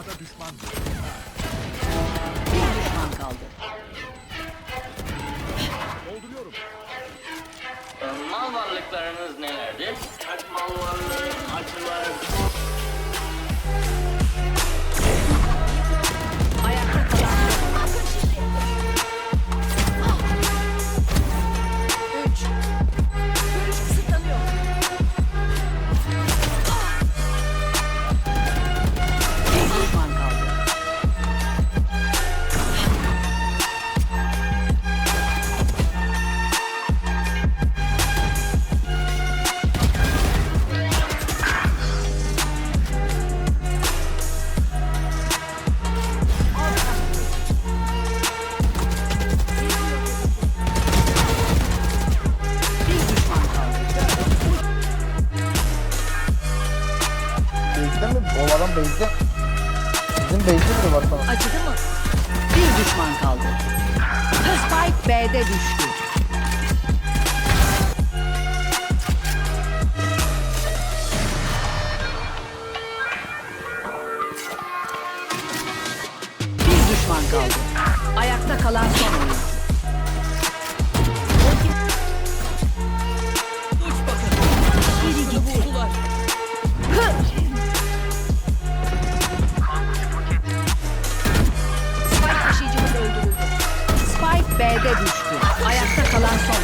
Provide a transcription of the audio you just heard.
A'da düşman. Bir düşman kaldı. Dolduruyorum. Mal varlıklarınız nelerdir? Mal varlığı, acılar, Base'de mi? O adam base'de. Bizim base'de biri var sana. Acıdı mı? Bir düşman kaldı. Spike B'de düştü. Bir düşman kaldı. Ayakta kalan son oyuncu. Spike taşıyıcımız